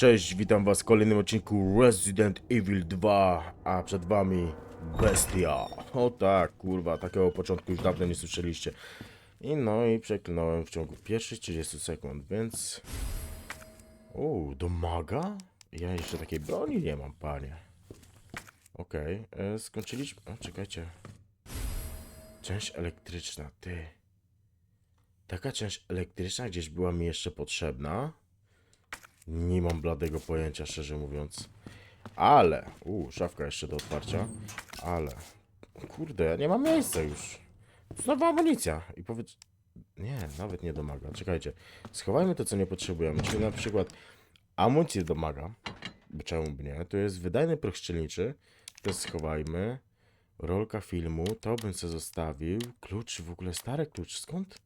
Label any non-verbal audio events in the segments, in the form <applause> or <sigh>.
Cześć, witam was w kolejnym odcinku Resident Evil 2, a przed wami Bestia. O tak, kurwa, takiego początku już dawno nie słyszeliście. I no i przeklnąłem w ciągu pierwszych 30 sekund, więc... O, do maga? Ja jeszcze takiej broni nie mam, panie. Okej, e, skończyliśmy... O, czekajcie. Część elektryczna, ty. Taka część elektryczna gdzieś była mi jeszcze potrzebna. Nie mam bladego pojęcia, szczerze mówiąc. Ale, u, szafka jeszcze do otwarcia. Ale, kurde, ja nie mam miejsca już. Znowu amunicja. I powiedz... Nie, nawet nie domaga. Czekajcie. Schowajmy to, co nie potrzebujemy. Czyli na przykład amunicję domaga. Czemu by nie? To jest wydajny proch szczelniczy. To schowajmy. Rolka filmu. To bym sobie zostawił. Klucz, w ogóle stary klucz. Skąd?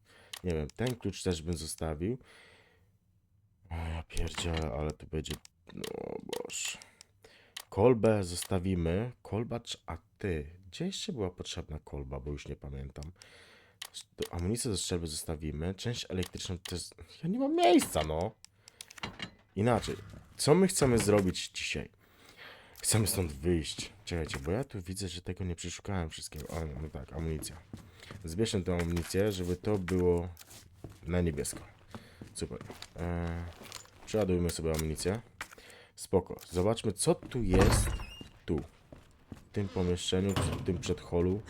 Nie wiem, ten klucz też bym zostawił. Ja pierdzielę, ale to będzie... No boż. Kolbę zostawimy. Kolba, czy- a ty? Gdzie jeszcze była potrzebna kolba, bo już nie pamiętam. Amunicję do strzelby zostawimy. Część elektryczną też... Ja nie mam miejsca, no. Inaczej. Co my chcemy zrobić dzisiaj? Chcemy stąd wyjść. Czekajcie, bo ja tu widzę, że tego nie przeszukałem wszystkiego. O, no tak, amunicja. Zbierzmy tę amunicję, żeby to było na niebiesko. Super. Eee, przeładujmy sobie amunicję. Spoko. Zobaczmy, co tu jest. Tu. W tym pomieszczeniu, w tym przedholu.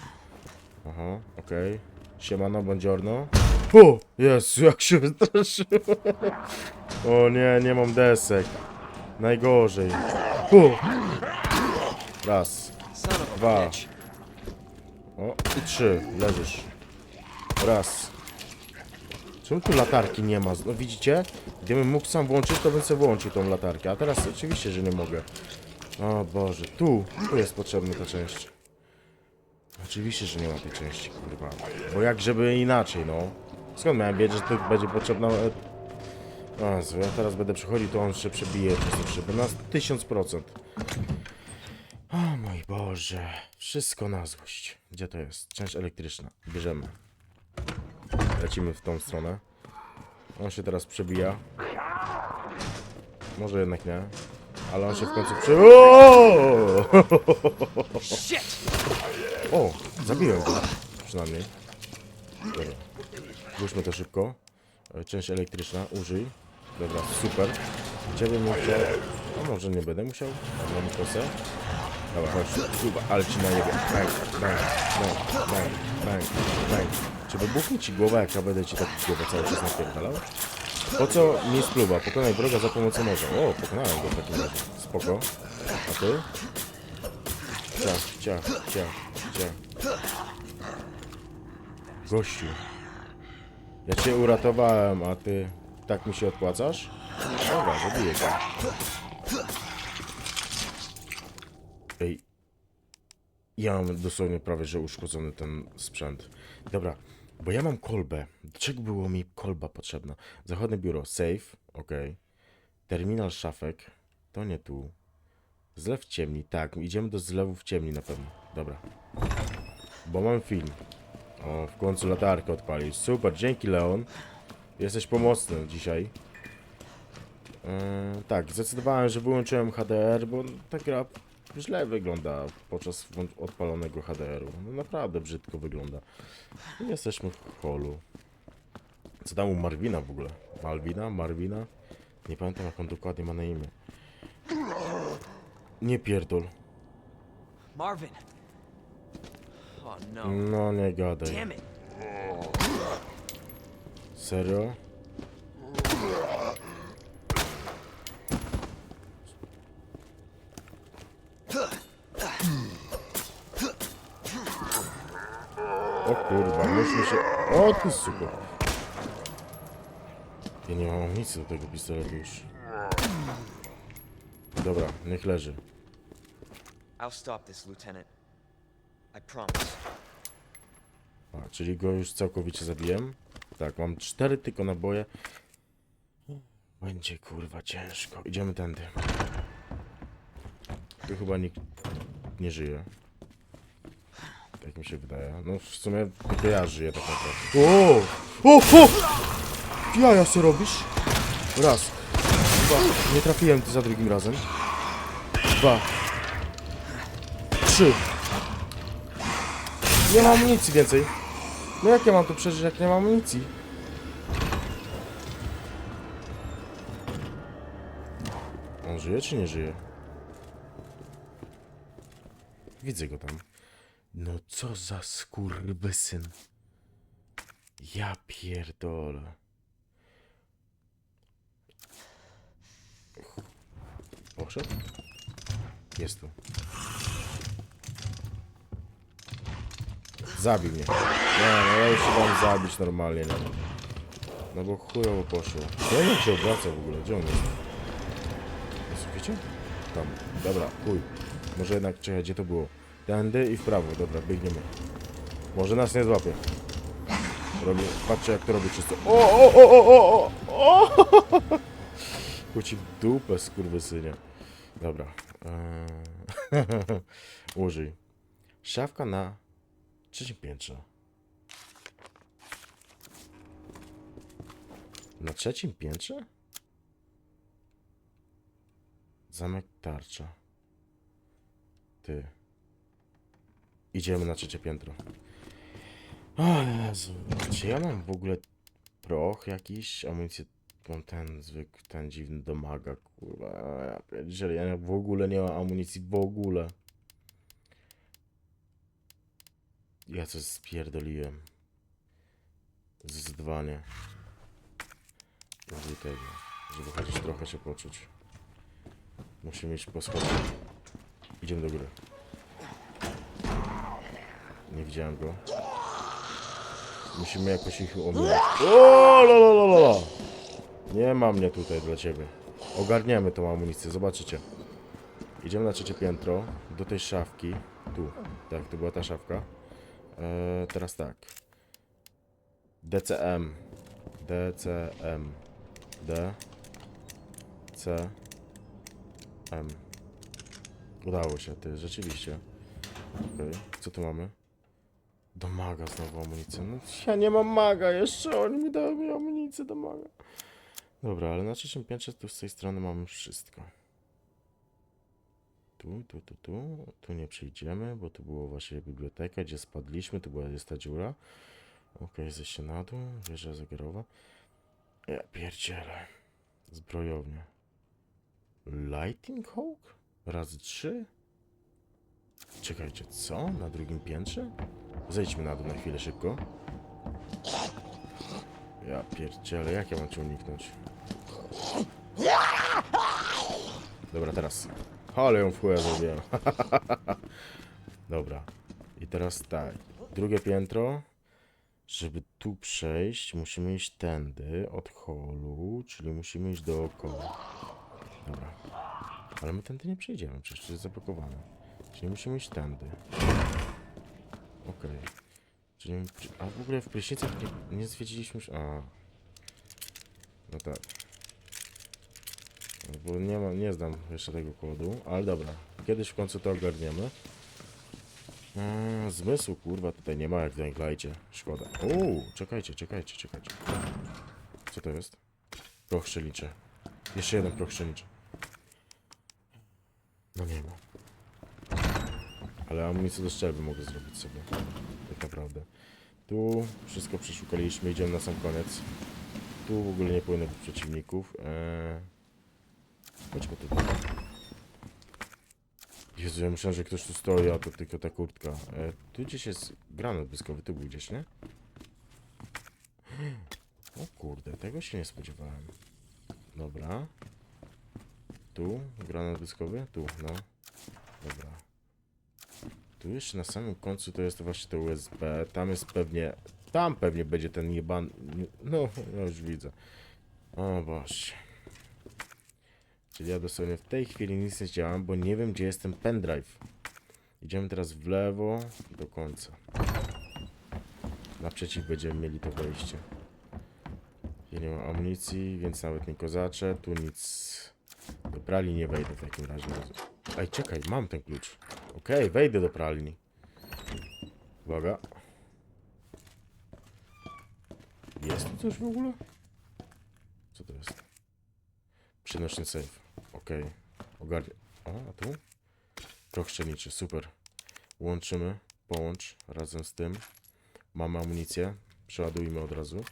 Aha, okej. Siemano, buongiorno. O! Jezu, jak się wystraszyłem. O nie, nie mam desek. Najgorzej. O! Raz. Dwa. O, i trzy. Leżysz. Raz. Czemu tu latarki nie ma? No widzicie? Gdybym mógł sam włączyć, to bym sobie włączył tą latarkę. A teraz oczywiście, że nie mogę. O Boże, tu, tu jest potrzebna ta część. Oczywiście, że nie ma tej części, kurwa. Bo jak żeby inaczej, no. Skąd miałem wiedzieć, że tu będzie potrzebna... e, O Jezu, ja teraz będę przychodził, to on się przebije przez te szyby na 1000%. O mój Boże, wszystko na złość. Gdzie to jest? Część elektryczna. Bierzemy. Lecimy w tą stronę. On się teraz przebija. Może jednak nie. Ale on się w końcu prze... O! O! Zabiłem go. Przynajmniej. Dobra. Włóżmy to szybko. E, Część elektryczna. Użyj. Dobra, super. Gdzie bym musiał... A może nie będę musiał? Mam kosę. Dobra, chodź. Kurwa, ale ci na niebie. Bang, bang, bang, bang, bang, bang. Czy wybuchnie ci głowa, jak ja będę ci tak głowę cały czas napierdalał? Po co mi spluwa? Pokonaj wroga za pomocą noża. O, pokonałem go w takim razie. Spoko. A ty? Cia, cia, cia, cia. Gościu. Ja cię uratowałem, a ty tak mi się odpłacasz? Dobra, zabiję go. Ej. Ja mam dosłownie prawie, że uszkodzony ten sprzęt. Dobra, bo ja mam kolbę. Do czego było mi kolba potrzebna? Zachodnie biuro, safe, ok. Terminal szafek, to nie tu. Zlew ciemni, tak, idziemy do zlewu w ciemni na pewno. Dobra. Bo mam film. O, w końcu latarkę odpalić. Super, dzięki Leon. Jesteś pomocny dzisiaj. Eee, tak, zdecydowałem, że wyłączyłem HDR, bo ta gra źle wygląda podczas odpalonego HDR-u. No, naprawdę brzydko wygląda. I Jesteśmy w holu. Co tam u Marwina w ogóle? Malwina? Marwina? Nie pamiętam jak on dokładnie ma na imię. Nie pierdol. Marvin. Oh no. No nie gadaj. Damn it. Serio? O kurwa, myśmy się... O ty suko. Ja nie mam amunicji do tego pistoletu już. Dobra, niech leży. I'll stop this, Lieutenant. I promise. A, czyli go już całkowicie zabiłem. Tak, mam cztery tylko naboje. Będzie kurwa ciężko. Idziemy tędy. Tu chyba nikt nie żyje. Tak mi się wydaje. No w sumie tylko ja żyję tak naprawdę. O! O! o! Jaja co robisz? Raz. Dwa. Nie trafiłem za drugim razem. Dwa. Trzy. Nie mam amunicji więcej. No jak ja mam to przeżyć, jak nie mam amunicji? On żyje czy nie żyje? Widzę go tam. No co za skurwysyn. Ja pierdolę. Poszedł? Jest tu. Zabił mnie. Nie, no ja już się dam zabić normalnie, nie? No bo chujowo poszło. Ja nie się obraca w ogóle, gdzie on jest? Jest? Tam. Dobra, chuj. Może jednak, czekaj, gdzie to było? Tędy i w prawo, dobra, biegniemy. Może nas nie złapie. Robię, patrzcie jak to robię czysto. O, o, o, o, o, o, o! <laughs> Dupę, skurwysynie. Dobra. Eee... <laughs> Użyj. Szafka na trzecim piętrze. Na trzecim piętrze? Zamek tarcza. Ty. Idziemy na trzecie piętro. O Jezu. Czy ja mam w ogóle proch jakiś? Amunicję. Mam ten zwykły, ten dziwny domaga, kurwa. Ja ja w ogóle nie mam amunicji, w ogóle. Ja coś spierdoliłem. Zdecydowanie. Użyj tego, żeby chociaż trochę się poczuć. Musimy iść po schodach. Idziemy do góry. Nie widziałem go. Musimy jakoś ich ominąć. O, la. Nie ma mnie tutaj dla ciebie. Ogarniemy tą amunicję, zobaczycie. Idziemy na trzecie piętro, do tej szafki. Tu, tak, to była ta szafka. Eee, teraz tak. DCM. DCM. D. C. M. Udało się, ty, rzeczywiście. Okej, co tu mamy? Do maga znowu amunicję. No, ja nie mam maga jeszcze, oni mi dają mi amunicję do maga. Dobra, ale na trzecim piętrze tu z tej strony mamy wszystko. Tu, tu, tu, tu. Tu nie przejdziemy, bo tu było właśnie biblioteka, gdzie spadliśmy. Tu była jest ta dziura. Okej, zejście na dół. Wieża zegarowa. Ja pierdzielę. Zbrojownia. Lighting Hawk? Razy trzy? Czekajcie, co? Na drugim piętrze? Zejdźmy na dół na chwilę szybko. Ja pierdzielę, jak ja mam cię uniknąć? Dobra, teraz. Ale ją w chuja zrobiłem. <laughs> Dobra. I teraz tak. Drugie piętro. Żeby tu przejść, musimy iść tędy, od holu, czyli musimy iść dookoła. Dobra. Ale my tędy nie przejdziemy, przecież to jest zablokowane. Czyli musimy iść tędy. Okej. Czyli... A w ogóle w prysznicach nie, nie zwiedziliśmy... już- A. No tak. Bo nie, nie znam jeszcze tego kodu, ale dobra. Kiedyś w końcu to ogarniemy. Eee, zmysłu, kurwa, tutaj nie ma jak w. Szkoda. Uuu, czekajcie, czekajcie, czekajcie. Co to jest? Proch strzelniczy. Jeszcze jeden proch strzelniczy. No nie ma. Ale amunicję do strzelby mogę zrobić sobie. Tak naprawdę. Tu wszystko przeszukaliśmy, idziemy na sam koniec. Tu w ogóle nie powinno być przeciwników. Eee... Chodźmy tutaj. Jezu, ja myślałem, że ktoś tu stoi, a to tylko ta kurtka. E, tu gdzieś jest granat błyskowy, tu był gdzieś, nie? O kurde, tego się nie spodziewałem. Dobra. Tu, granat błyskowy? Tu, no. Dobra. Tu jeszcze na samym końcu to jest właśnie to USB. Tam jest pewnie... Tam pewnie będzie ten jeban... No, ja już widzę. O Boże. Czyli ja dosłownie w tej chwili nic nie działam, bo nie wiem gdzie jest ten pendrive. Idziemy teraz w lewo do końca. Naprzeciw będziemy mieli to wejście. Ja nie mam amunicji, więc nawet nie kozaczę. Tu nic... Do pralni nie wejdę w takim razie. Ej, czekaj, mam ten klucz. Okej, wejdę do pralni. Uwaga. Jest tu coś w ogóle? Co to jest? Przenośny save. Okej. Ogarnie. O, a tu? Proch szczelniczy, super. Łączymy. Połącz razem z tym. Mamy amunicję. Przeładujmy od razu.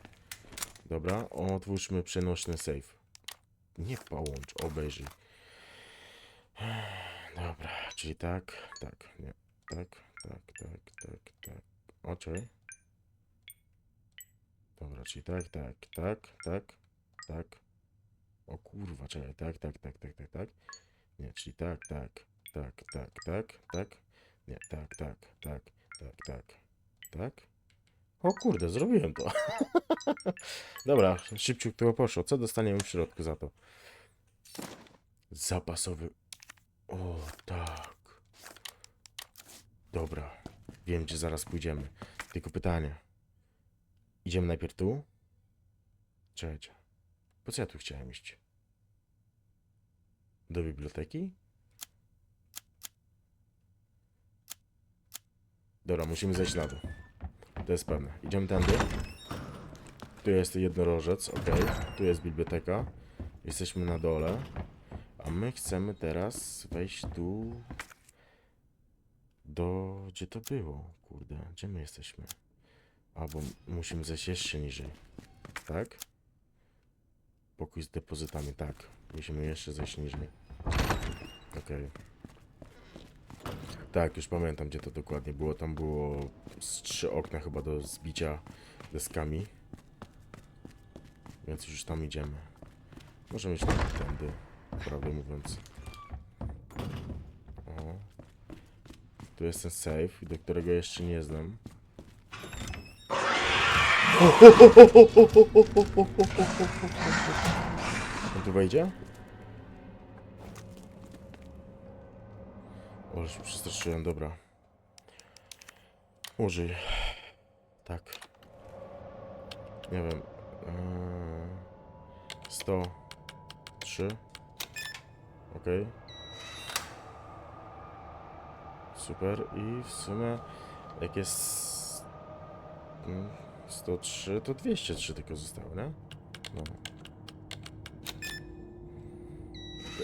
Dobra, otwórzmy przenośny save. Nie połącz, obejrzyj. Dobra, czyli tak, tak, nie, tak, tak, tak, tak, tak. Okej. Dobra, czyli tak, tak, tak, tak, tak. O kurwa, czekaj, tak, tak, tak, tak, tak, tak. Nie, czyli tak, tak, tak, tak, tak, tak. Nie, tak, tak, tak, tak, tak, tak. O kurde, zrobiłem to. Dobra, szybciutko poszło. Co dostaniemy w środku za to? Zapasowy. O, tak. Dobra. Wiem, gdzie zaraz pójdziemy. Tylko pytanie. Idziemy najpierw tu? Czekajcie. Po co ja tu chciałem iść? Do biblioteki? Dobra, musimy zejść na dół. To jest pewne. Idziemy tędy. Tu jest jednorożec, ok. Tu jest biblioteka. Jesteśmy na dole. A my chcemy teraz wejść tu. Do. Gdzie to było? Kurde, gdzie my jesteśmy? Albo musimy zejść jeszcze niżej. Tak? Pokój z depozytami, tak. Musimy jeszcze zejść niżej. Okej. Tak, już pamiętam gdzie to dokładnie było. Tam było z trzy okna chyba do zbicia deskami. Więc już tam idziemy. Możemy iść tędy, prawdę mówiąc. O. Tu jest ten safe, do którego jeszcze nie znam. On tu wejdzie? O, już przestraszyłem, dobra. Użyj. Tak. Nie wiem. Eee, 103. Okej. Super. I w sumie jak jest mm, 103, to 203 tylko zostało, nie? No.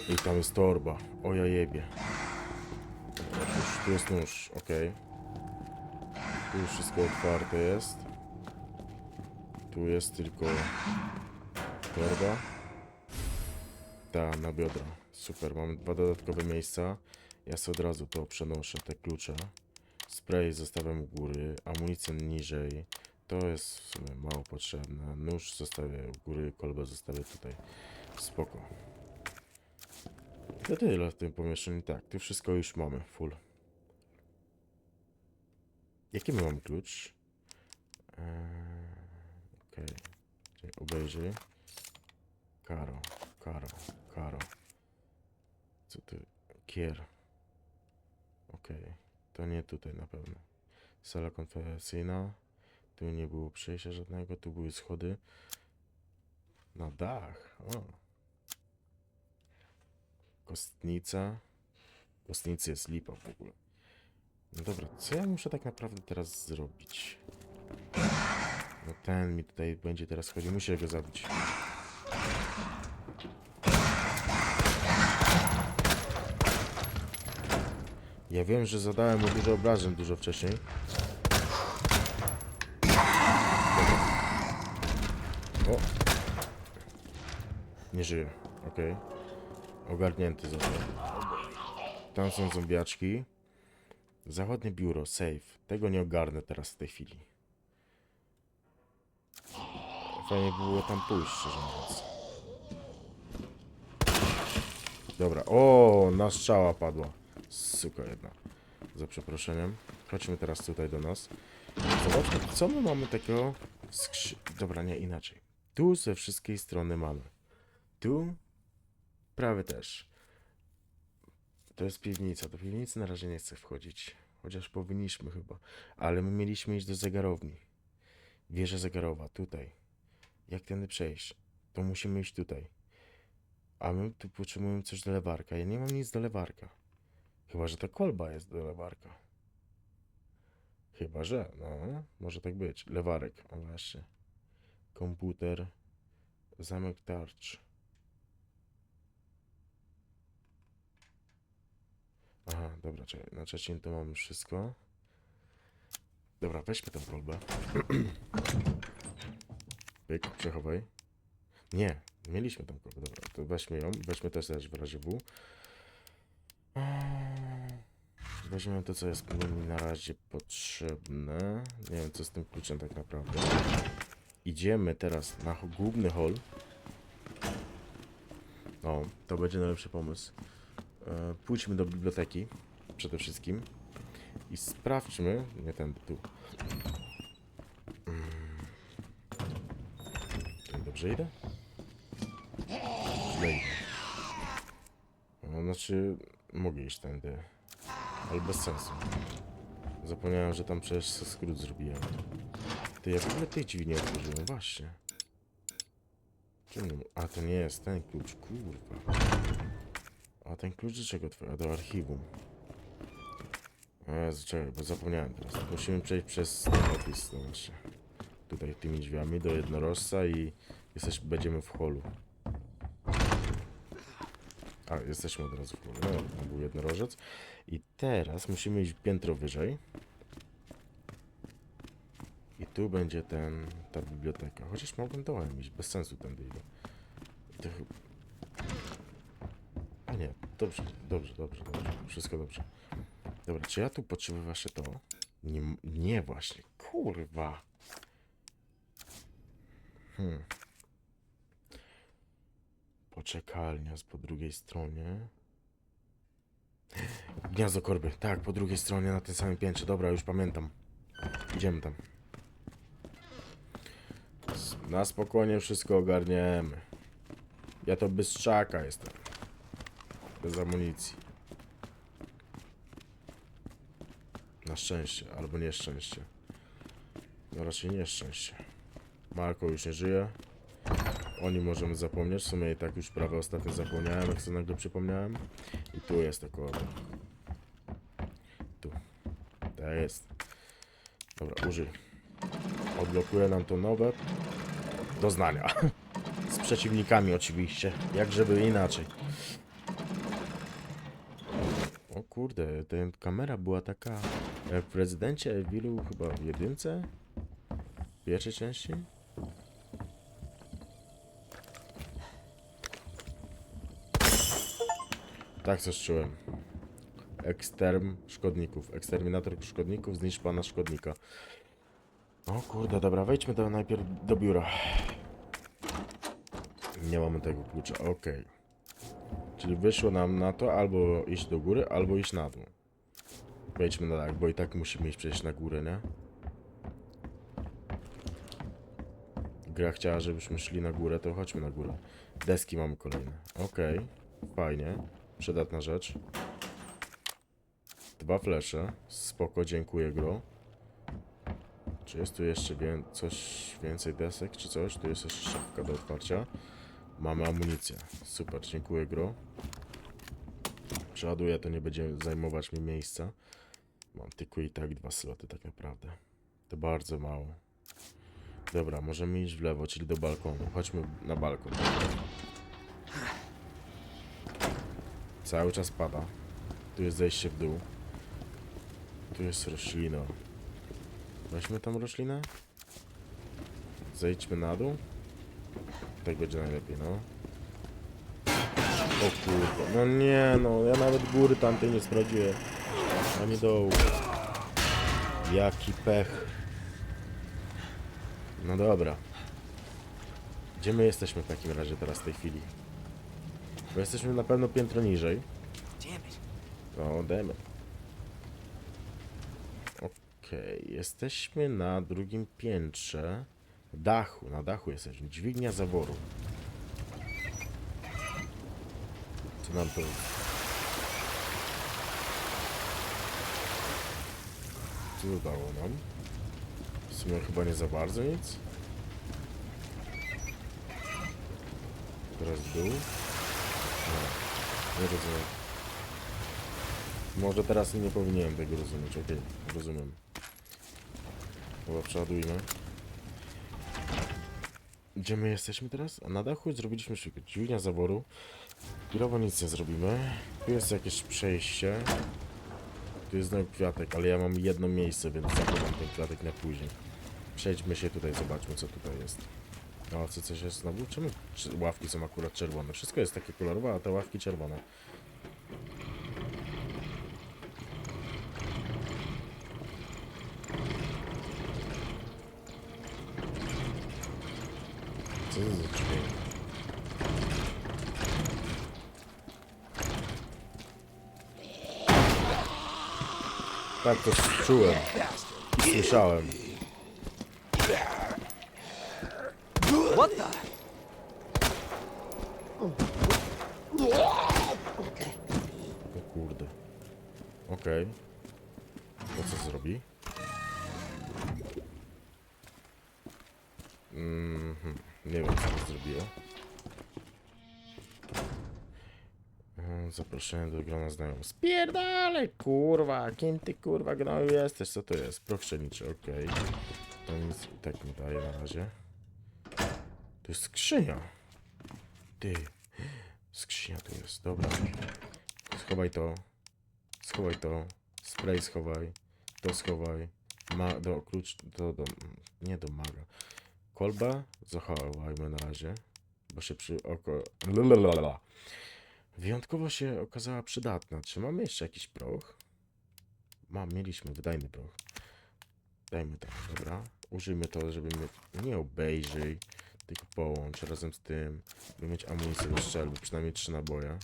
I tam jest torba. O ja jebie. Już, tu jest nóż, okej. Tu już wszystko otwarte jest. Tu jest tylko torba. Ta, na biodra. Super, mamy dwa dodatkowe miejsca. Ja sobie od razu to przenoszę, te klucze. Spray zostawiam u góry, amunicję niżej. To jest w sumie mało potrzebne. Nóż zostawię u góry, kolbę zostawię tutaj. Spoko. To tyle w tym pomieszczeniu. Tak, tu wszystko już mamy, full. Jaki my mamy klucz? Eee, Okej. Okay. Obejrzyj. Karo, karo, karo. Co ty? Kier. Okej. To nie tutaj na pewno. Sala konferencyjna. Tu nie było przejścia żadnego. Tu były schody. Na dach. O. Kostnica. Kostnicy jest lipa w ogóle. No dobra, co ja muszę tak naprawdę teraz zrobić? No ten mi tutaj będzie teraz chodził. Muszę go zabić. Ja wiem, że zadałem mu dużo obrażeń dużo wcześniej. O! Nie żyje. Okej. Ogarnięty został. Tam są zombiaczki. Zachodnie biuro, safe. Tego nie ogarnę teraz w tej chwili. Fajnie by było tam pójść, szczerze mówiąc. Dobra, o, na strzała padła. Suka jedna. Za przeproszeniem. Chodźmy teraz tutaj do nas. Zobaczmy, co my mamy takiego w skrzy... Dobra, nie, inaczej. Tu ze wszystkiej strony mamy. Tu prawie też. To jest piwnica. Do piwnicy na razie nie chcę wchodzić. Chociaż powinniśmy chyba. Ale my mieliśmy iść do zegarowni. Wieża zegarowa, tutaj. Jak tędy przejść? To musimy iść tutaj. A my tu potrzebujemy coś do lewarka. Ja nie mam nic do lewarka. Chyba, że ta kolba jest do lewarka. Chyba, że. No, może tak być. Lewarek, o właśnie. Komputer. Zamek tarcz. Aha, dobra, czekaj. Na trzecim to mamy wszystko. Dobra, weźmy tą kolbę. <clears throat> Pyk, przechowaj. Nie, mieliśmy tą kolbę. Dobra, to weźmy ją. Weźmy też też w razie W. Weźmiemy to, co jest mi na razie potrzebne. Nie wiem, co z tym kluczem tak naprawdę. Idziemy teraz na główny hall. O, to będzie najlepszy pomysł. E, pójdźmy do biblioteki przede wszystkim i sprawdźmy. Nie ten tu. Mm. Dobrze idę? Idę. No, znaczy, mogę iść tędy, ale bez sensu. Zapomniałem, że tam przecież skrót zrobiłem. Ty, ja w ogóle tej drzwi nie otworzyłem, właśnie. Czemu? A, to nie jest ten klucz, kurwa. A ten klucz do czego twoja? Do archiwum. Jezu, czekaj, bo zapomniałem teraz. Musimy przejść przez ten office, no właśnie. Tutaj tymi drzwiami do jednorożca i jesteś, będziemy w holu. A, jesteśmy od razu w holu. No, tam był jednorożec. I teraz musimy iść piętro wyżej. I tu będzie ten, ta biblioteka. Chociaż mogłem dołem iść, bez sensu tędy idę. To. A nie, dobrze, dobrze, dobrze, dobrze. Wszystko dobrze. Dobra, czy ja tu potrzebuję właśnie to? Nie, nie właśnie, kurwa. Hmm. Poczekalnia jest po drugiej stronie. Gniazdo korby, tak, po drugiej stronie na tym samym piętrze. Dobra, już pamiętam. Idziemy tam. Na spokojnie wszystko ogarniemy. Ja to bez czaka jestem. Bez amunicji. Na szczęście, albo nieszczęście. No raczej nieszczęście. Marko już nie żyje. O nim możemy zapomnieć. W sumie i tak już prawie ostatnio zapomniałem, jak sobie nagle przypomniałem. I tu jest koło. Tu. To jest. Dobra, użyj. Odblokuje nam to nowe doznania. <laughs> Z przeciwnikami oczywiście. Jak żeby inaczej. O kurde, ten kamera była taka jak w prezydencie Evilu chyba w jedynce? W pierwszej części? Tak coś czułem. Eksterm szkodników. Eksterminator szkodników, zniszcz pana szkodnika. O kurde, dobra, wejdźmy do, najpierw do biura. Nie mamy tego klucza, okej. Czyli wyszło nam na to albo iść do góry, albo iść na dół. Wejdźmy na dach, bo i tak musimy iść przejść na górę, nie? Gra chciała, żebyśmy szli na górę, to chodźmy na górę. Deski mamy kolejne. Okej, fajnie. Przydatna rzecz. Dwa flesze. Spoko, dziękuję gro. Czy jest tu jeszcze wię coś więcej desek, czy coś? Tu jest jeszcze szafka do otwarcia. Mamy amunicję. Super, dziękuję gro. Przeładuję, to nie będzie zajmować mi miejsca. Mam tylko i tak dwa sloty tak naprawdę. To bardzo mało. Dobra, możemy iść w lewo, czyli do balkonu. Chodźmy na balkon. Cały czas pada. Tu jest zejście w dół. Tu jest roślina. Weźmy tą roślinę. Zejdźmy na dół. Tak będzie najlepiej, no. O kurwa, no nie no, ja nawet góry tamtej nie sprawdziłem. Ani dołu. Jaki pech. No dobra. Gdzie my jesteśmy w takim razie teraz w tej chwili? Bo jesteśmy na pewno piętro niżej. O, demy. Okej, jesteśmy na drugim piętrze. Dachu, na dachu jesteśmy. Dźwignia zaworu. Co nam to... Co to dało nam? W sumie chyba nie za bardzo nic. Teraz dół. Nie rozumiem. Może teraz nie powinienem tego rozumieć, okej, rozumiem. Chyba przeładujmy. Gdzie my jesteśmy teraz? A na dachu zrobiliśmy szybko. Dźwignia zaworu. Chwilowo nic nie zrobimy. Tu jest jakieś przejście. tu jest znowu kwiatek, ale ja mam jedno miejsce, więc zachowam ten kwiatek na później. Przejdźmy się tutaj, zobaczmy co tutaj jest. O, co coś jest znowu? Czemu ławki są akurat czerwone? Wszystko jest takie kolorowe, a te ławki czerwone. Co to za? Tak, to czułem. Słyszałem. What the? O kurde. Okej. To co zrobi? Mhm. Nie wiem co to zrobiło. Mm, Zaproszenie do grona znajomych. Spierdalaj, kurwa! Kim ty kurwa gnoju jesteś? Co to jest? Proch pszeniczy, okej. To nic tak nie daje na razie. To jest skrzynia. Ty. Skrzynia tu jest, dobra. Schowaj to. Schowaj to. Spray schowaj. To schowaj. Ma do klucz. Do, do, nie do maga. Kolbę zachowajmy na razie. Bo się przy oko. Lalalala. Wyjątkowo się okazała przydatna. Czy mamy jeszcze jakiś proch? Mam, mieliśmy wydajny proch. Dajmy tak, dobra. Użyjmy to, żeby mieć. Nie obejrzyj, tylko połącz razem z tym. By mieć amunicję do strzelby, przynajmniej 3 naboje.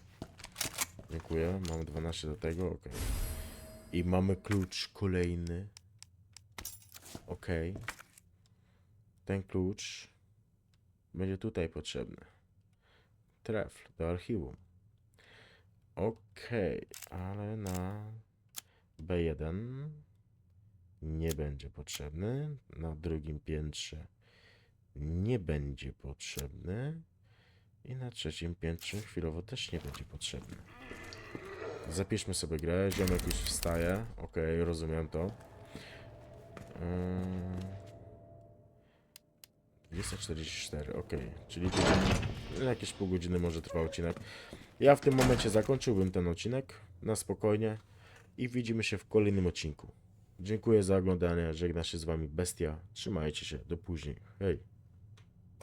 Dziękuję. Mamy 12 do tego, ok. I mamy klucz kolejny. Ok. Ten klucz będzie tutaj potrzebny. Trefl do archiwum. Ok, ale na B1 nie będzie potrzebny. Na drugim piętrze nie będzie potrzebny. I na trzecim piętrze chwilowo też nie będzie potrzebny. Zapiszmy sobie grę, ziomek już wstaje. Okej, rozumiem to. Yy... 244, okej. Czyli godziny, jakieś pół godziny może trwa odcinek. Ja w tym momencie zakończyłbym ten odcinek na spokojnie i widzimy się w kolejnym odcinku. Dziękuję za oglądanie, żegna się z wami Bestia. Trzymajcie się, do później. Hej.